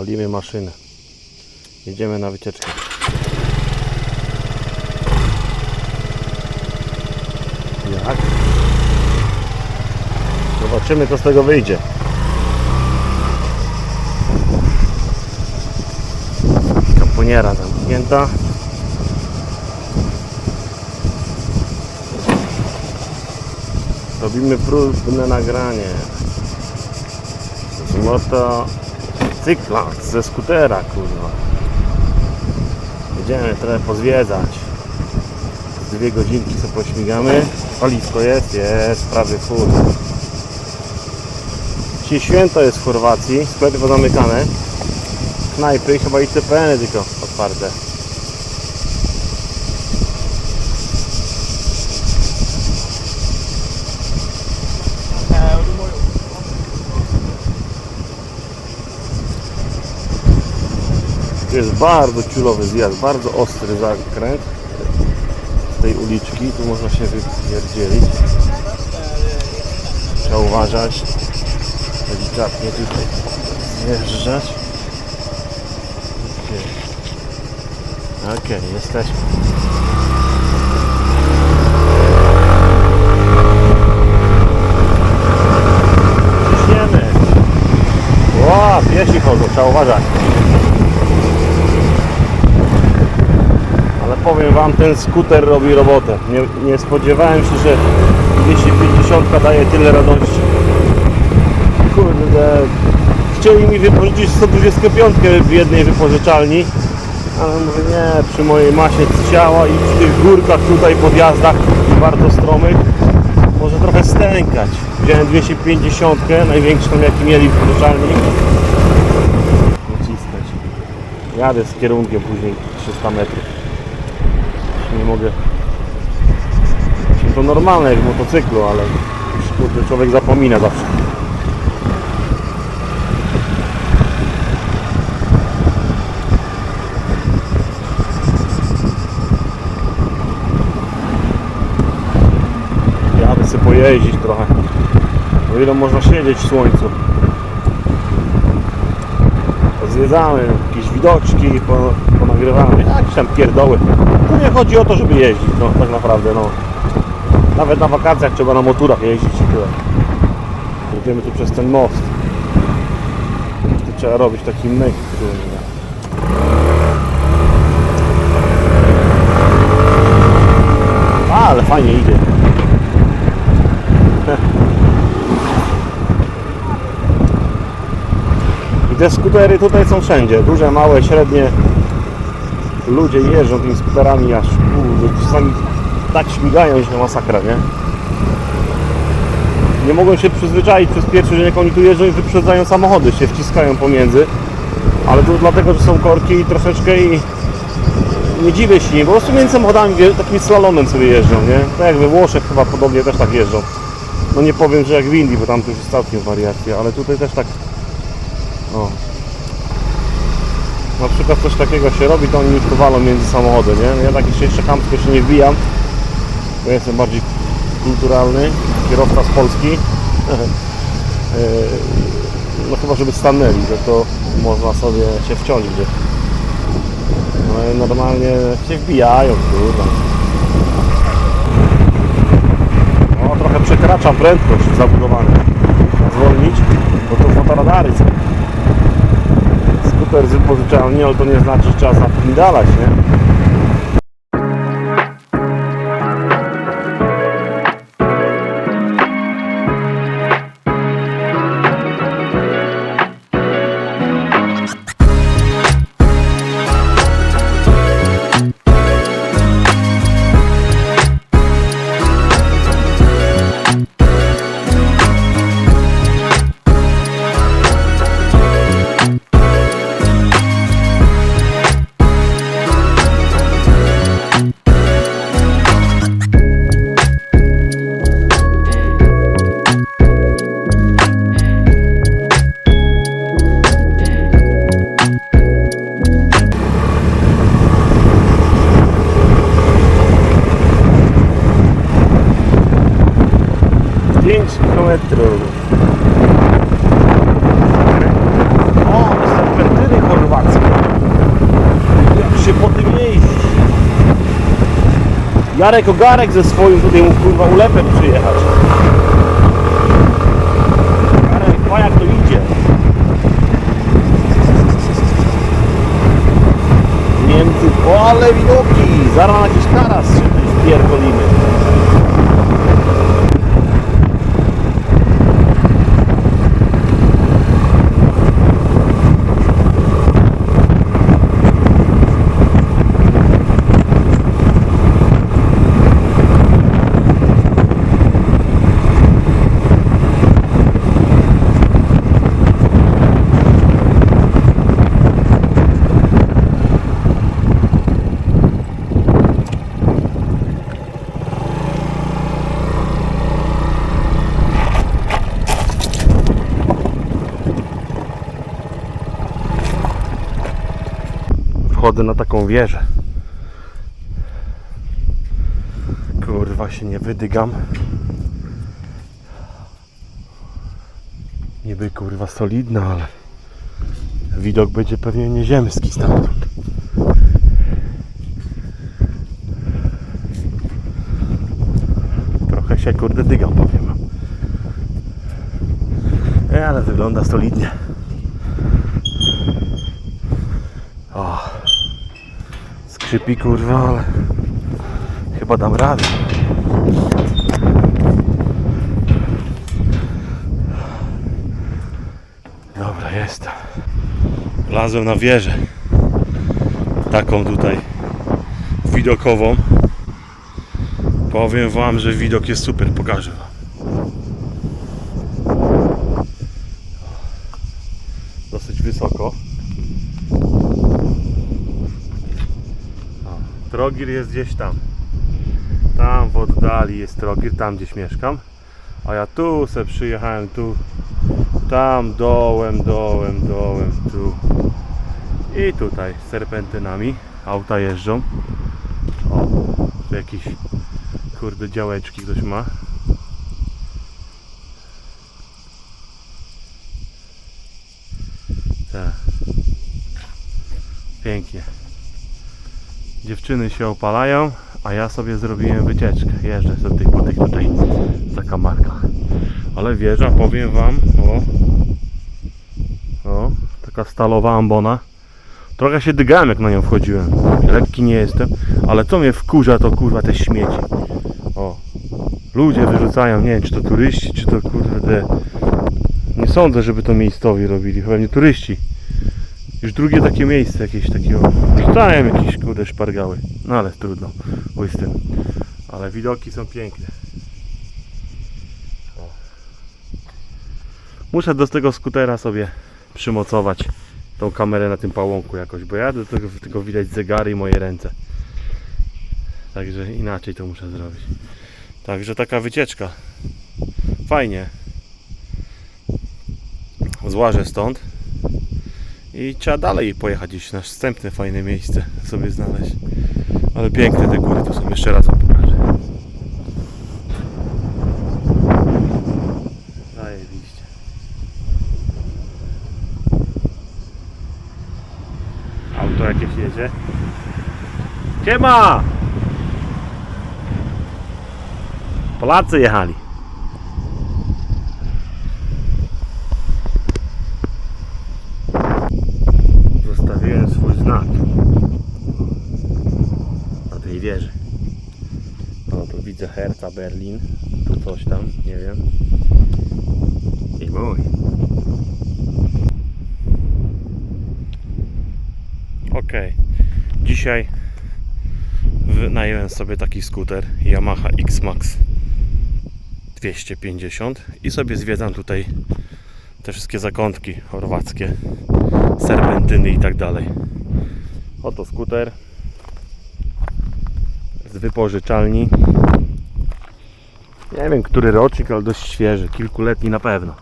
Palimy maszynę. Jedziemy na wycieczkę. Jak? Zobaczymy co z tego wyjdzie. Kaponiera zamknięta. Robimy próbne nagranie. Z motocykla, ze skutera, kurwa. Jedziemy trochę pozwiedzać. Dwie godzinki co pośmigamy. Paliwko jest, jest, prawie full. Dzisiaj święto jest w Chorwacji, sklepy pozamykane. Knajpy, chyba i CPN-y tylko otwarte. Tu jest bardzo ciulowy zjazd, bardzo ostry zakręt tej uliczki. Tu można się wypierdzielić. Trzeba uważać. Delikatnie tutaj zjeżdżać. Okej, okay. jesteśmy. Ciśniemy. Piesi chodzą, trzeba uważać. Powiem Wam, ten skuter robi robotę. Nie, nie spodziewałem się, że 250 daje tyle radości. Kurde, chcieli mi wypożyczyć 125 w jednej wypożyczalni, ale mówię nie, przy mojej masie ciała i przy tych górkach tutaj, podjazdach bardzo stromych, może trochę stękać. Wziąłem 250, największą jaki mieli w wypożyczalni. Naciskać. Jadę z kierunkiem później 300 metrów. Mogę. To normalne jak w motocyklu, ale kurde, człowiek zapomina zawsze. Jadę sobie pojeździć trochę. O ile można siedzieć w słońcu. Zwiedzamy jakieś widoczki, po- ponagrywamy, jakieś tam pierdoły. Nie chodzi o to, żeby jeździć, no tak naprawdę, no. Nawet na wakacjach trzeba na motorach jeździć i tyle. Jedziemy tu przez ten most. Tu trzeba robić taki myk, kurde. Ale fajnie idzie. I te skutery tutaj są wszędzie. Duże, małe, średnie. Ludzie jeżdżą tymi skuterami aż kurde, czasami tak śmigają się na masakra, nie? Nie mogą się przyzwyczaić przez pierwszy dzień, jak oni tu jeżdżą i wyprzedzają samochody, się wciskają pomiędzy. Ale to dlatego, że są korki i troszeczkę i nie dziwię się. Po prostu między samochodami takim slalomem sobie jeżdżą, nie? Tak jak we Włoszech chyba podobnie też tak jeżdżą. No nie powiem, że jak w Indii, bo tam to już jest całkiem wariacja, ale tutaj też tak o. Na przykład coś takiego się robi, to oni już tu walą między samochody, nie? Ja tak jeszcze, chamsko się nie wbijam, bo jestem bardziej kulturalny, kierowca z Polski. Yy, no chyba, żeby stanęli, że to można sobie się wciąć gdzieś. No normalnie się wbijają, kurwa. O, trochę przekraczam prędkość zabudowaną. Zwolnić, bo to fotoradary są skuter z wypożyczalni, ale to nie znaczy, że trzeba zapindalać, nie? Jarek Ogarek ze swoim tutaj mógł kurwa ulepek przyjechać. Jarek, pa jak to idzie. Niemców, o ale widoki! Zaraz jakiś taras się tu wpierdolimy. Wchodzę na taką wieżę. Kurwa się nie wydygam. Niby kurwa solidna, ale widok będzie pewnie nieziemski stamtąd. Trochę się kurde dygam, powiem. E, ale wygląda solidnie. Skrzypi kurwa, ale chyba dam radę. Dobra, jestem. Lazłem na wieżę. Taką tutaj widokową. Powiem wam, że widok jest super, pokażę wam. Dosyć wysoko. Trogir jest gdzieś tam. Tam w oddali jest Trogir, tam gdzieś mieszkam. A ja tu se przyjechałem, tu, tam dołem, dołem, dołem, tu. I tutaj serpentynami auta jeżdżą. O, tu jakieś kurde działeczki ktoś ma. Tak. Pięknie. Dziewczyny się opalają, a ja sobie zrobiłem wycieczkę. Jeżdżę sobie po tych tutaj zakamarkach. Ale wieża, powiem wam, o, o, taka stalowa ambona. Trochę się dygałem jak na nią wchodziłem. Lekki nie jestem, ale co mnie wkurza to kurwa te śmieci. O, ludzie wyrzucają, nie wiem czy to turyści, czy to kurde... Nie sądzę, żeby to miejscowi robili, chyba nie turyści. Już drugie takie miejsce jakieś takiego. Rzucałem jakieś kurde szpargały. No ale trudno. Chuj z tym. Ale widoki są piękne. Muszę do tego skutera sobie przymocować tą kamerę na tym pałąku jakoś, bo ja do tego tylko widać zegary i moje ręce. Także inaczej to muszę zrobić. Także taka wycieczka. Fajnie. Złażę stąd. I trzeba dalej pojechać gdzieś na następne fajne miejsce sobie znaleźć. Ale piękne te góry tu są, jeszcze raz wam pokażę. Zajebiście. Auto jakieś jedzie. Siema! Polacy jechali. Zostawiłem swój znak na tej wieży. No tu widzę Hertha Berlin, tu coś tam, nie wiem. I mój. Ok, dzisiaj wynająłem sobie taki skuter Yamaha X-Max 250 i sobie zwiedzam tutaj te wszystkie zakątki chorwackie serpentyny i tak dalej. Oto skuter z wypożyczalni. Nie wiem, który rocznik, ale dość świeży, kilkuletni na pewno.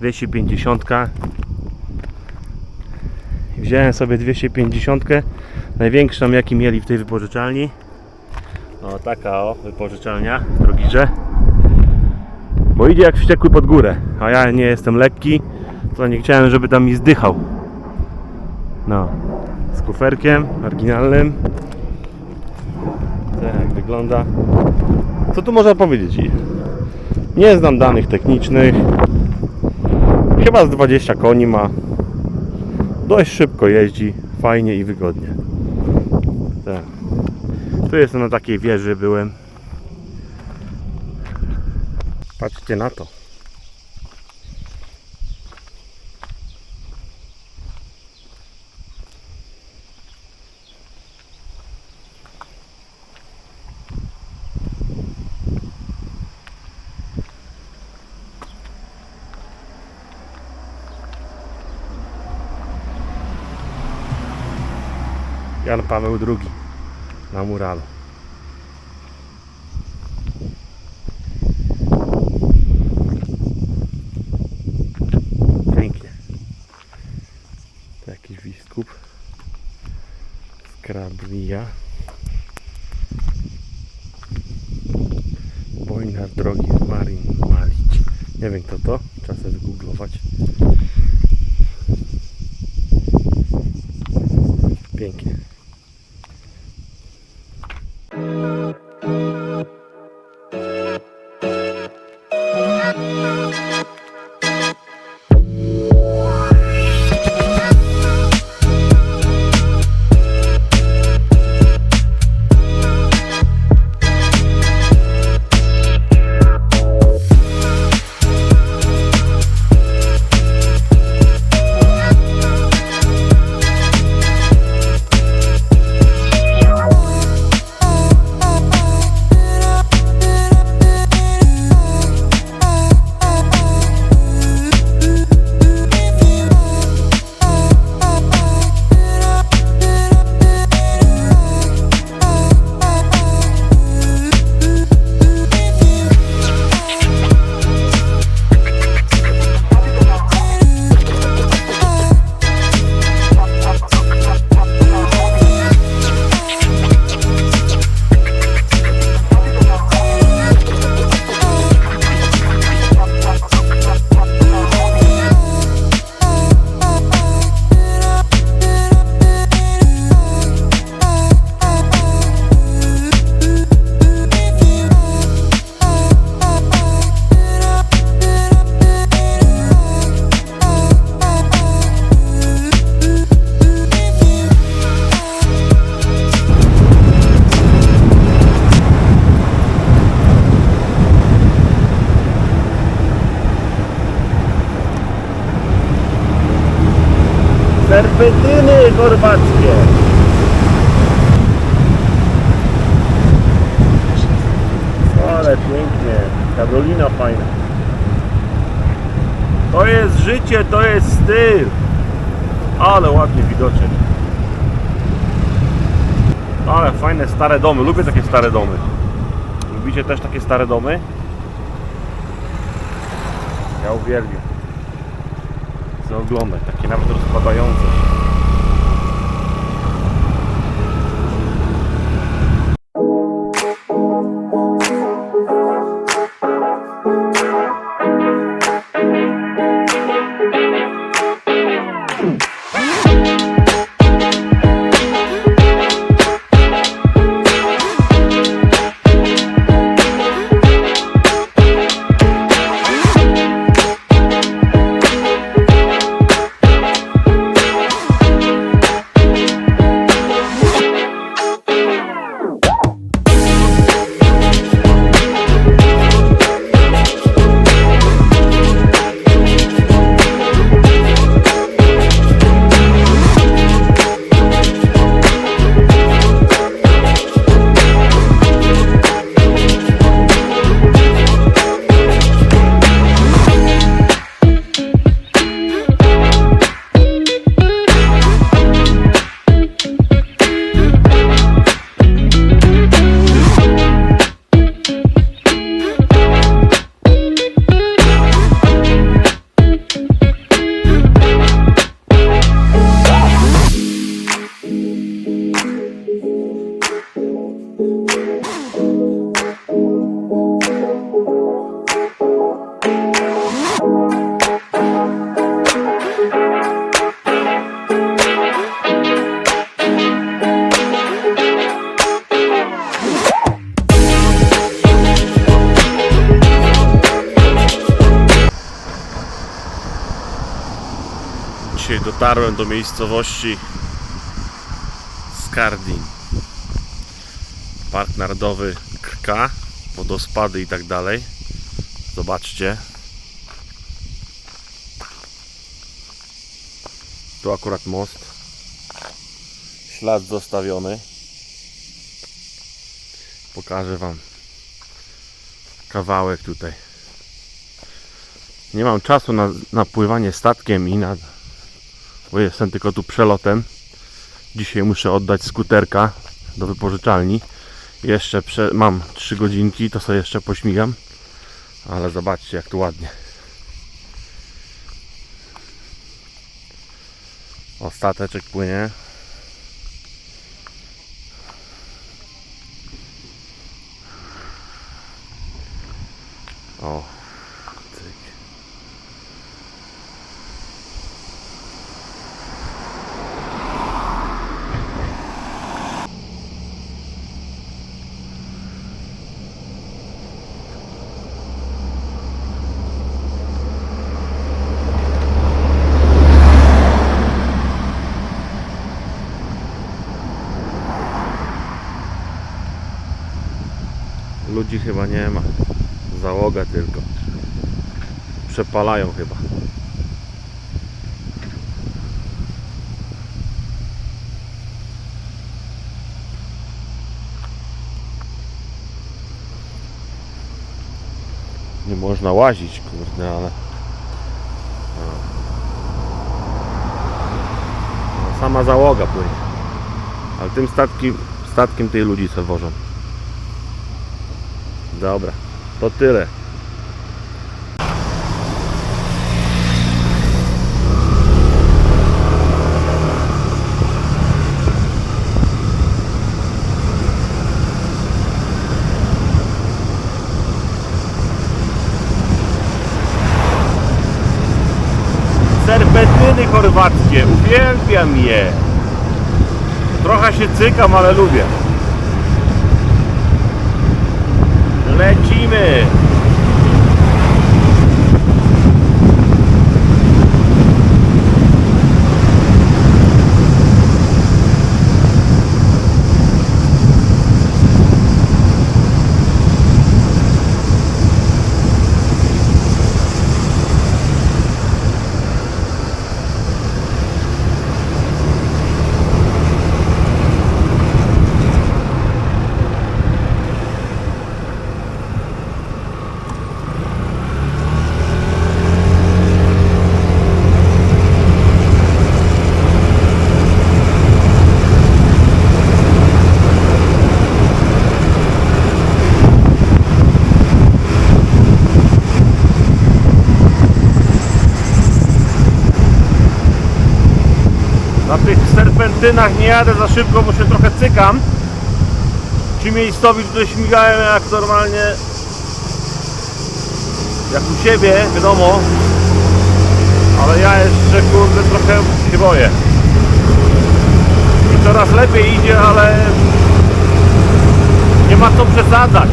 250. Wziąłem sobie 250. Największą jaki mieli w tej wypożyczalni. O taka o wypożyczalnia w Drogirze. Bo idzie jak wściekły pod górę, a ja nie jestem lekki, to nie chciałem, żeby tam mi zdychał. No, z kuferkiem oryginalnym. Tak. wygląda. Co tu można powiedzieć? Nie znam danych technicznych. Chyba z 20 koni ma. Dość szybko jeździ, fajnie i wygodnie. Tak. Tu jestem na takiej wieży, byłem. Patrzcie na to. Jan Paweł II na muralu. Pięknie. To jakiś biskup. Skrabria. Wojna drogi Marin Malić. Nie wiem kto to. Trzeba sobie. To jest życie, to jest styl. Ale ładnie widoczek. Ale fajne stare domy. Lubię takie stare domy. Lubicie też takie stare domy? Ja uwielbiam. Chcę oglądać, takie nawet rozpadające się. Dotarłem do miejscowości Skardin. Park Narodowy Krka, wodospady i tak dalej. Zobaczcie. Tu akurat most. Ślad zostawiony. Pokażę Wam kawałek tutaj. Nie mam czasu na, na pływanie statkiem i na. Bo jestem tylko tu przelotem. Dzisiaj muszę oddać skuterka do wypożyczalni. Jeszcze prze, mam 3 godzinki, to sobie jeszcze pośmigam. Ale zobaczcie jak tu ładnie. O, stateczek płynie. O, cyk. Ludzi chyba nie ma. Załoga tylko. Przepalają chyba. Nie można łazić, kurde, ale. Sama załoga płynie. Ale tym statkiem, statkiem tej ludzi se wożą. Dobra, to tyle. Serpentyny chorwackie, uwielbiam je. Trochę się cykam, ale lubię. Lecimy! Na tych serpentynach nie jadę za szybko, bo się trochę cykam. Ci miejscowi tutaj śmigają jak normalnie jak u siebie, wiadomo. Ale ja jeszcze kurde trochę się boję. I coraz lepiej idzie, ale nie ma co przesadzać.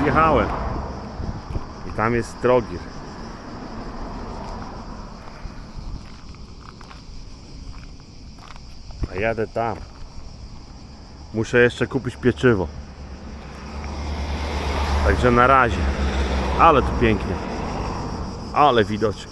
Zjechałem. I tam jest Trogir. A jadę tam. Muszę jeszcze kupić pieczywo. Także na razie. Ale tu pięknie. Ale widoczki.